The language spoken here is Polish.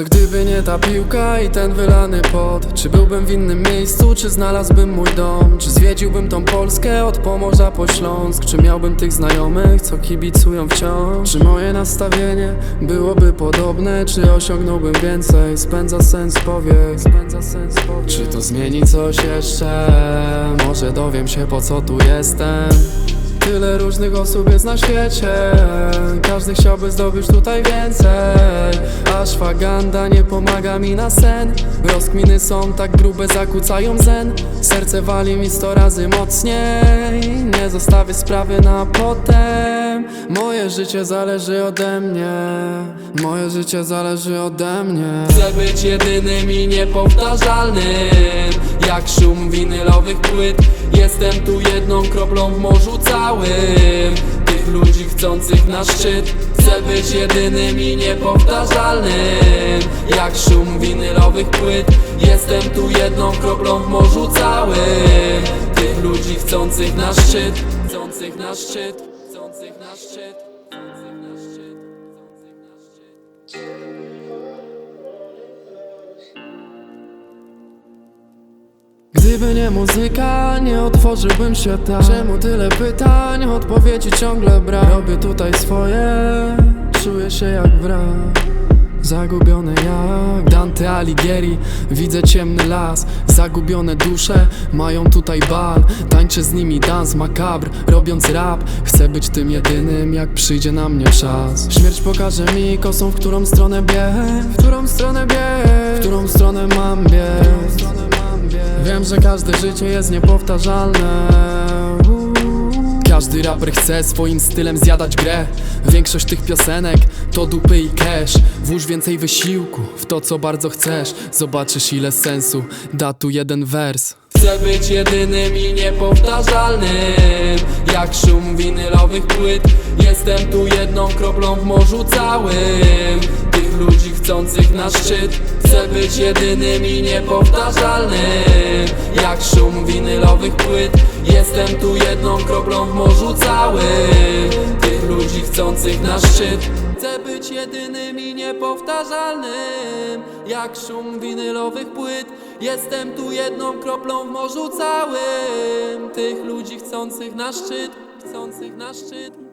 Co gdyby nie ta piłka i ten wylany pot? Czy byłbym w innym miejscu, czy znalazłbym mój dom? Czy zwiedziłbym tą Polskę od Pomorza po Śląsk? Czy miałbym tych znajomych, co kibicują wciąż? Czy moje nastawienie byłoby podobne? Czy osiągnąłbym więcej, spędza sens powiek Spędza sens powiek Czy to zmieni coś jeszcze, może dowiem się po co tu jestem Tyle różnych osób jest na świecie. Każdy chciałby zdobyć tutaj więcej. Ashwagandha nie pomaga mi na sen. Rozkminy są tak grube, zakłócają zen. Serce wali mi sto razy mocniej. Nie zostawię sprawy na potem. Moje życie zależy ode mnie. Moje życie zależy ode mnie. Chcę być jedynym i niepowtarzalnym Jak szum winylowych płyt. Jestem tu jedną kroplą w morzu całym. Tych ludzi chcących na szczyt Chcę być jedynym i niepowtarzalnym. Jak szum winylowych płyt. Jestem tu jedną kroplą w morzu całym. Tych ludzi chcących na szczyt Chcących na szczyt Chcących na szczyt Gdyby nie muzyka, nie otworzyłbym się tak Czemu tyle pytań, odpowiedzi ciągle brak. Robię tutaj swoje, czuję się jak wrak. Zagubiony jak Dante Alighieri. Widzę ciemny las Zagubione dusze mają tutaj bal. Tańczę z nimi dans makabr Robiąc rap. Chcę być tym jedynym jak przyjdzie na mnie czas. Śmierć pokaże mi kosą w którą stronę bieg W którą stronę bieg W którą stronę mam że każde życie jest niepowtarzalne. Każdy raper chce swoim stylem zjadać grę. Większość tych piosenek to dupy i cash. Włóż więcej wysiłku w to co bardzo chcesz. Zobaczysz ile sensu da tu jeden wers Chcę być jedynym i niepowtarzalnym. Jak szum winylowych płyt Jestem tu jedną kroplą w morzu całym. Tych ludzi chcących na szczyt Chcę być jedynym i niepowtarzalnym. Jak szum winylowych płyt Jestem tu jedną kroplą w morzu całym. Tych ludzi chcących na szczyt Chcę być jedynym i niepowtarzalnym Jak szum winylowych płyt. Jestem tu jedną kroplą w morzu całym Tych ludzi chcących na szczyt Chcących na szczyt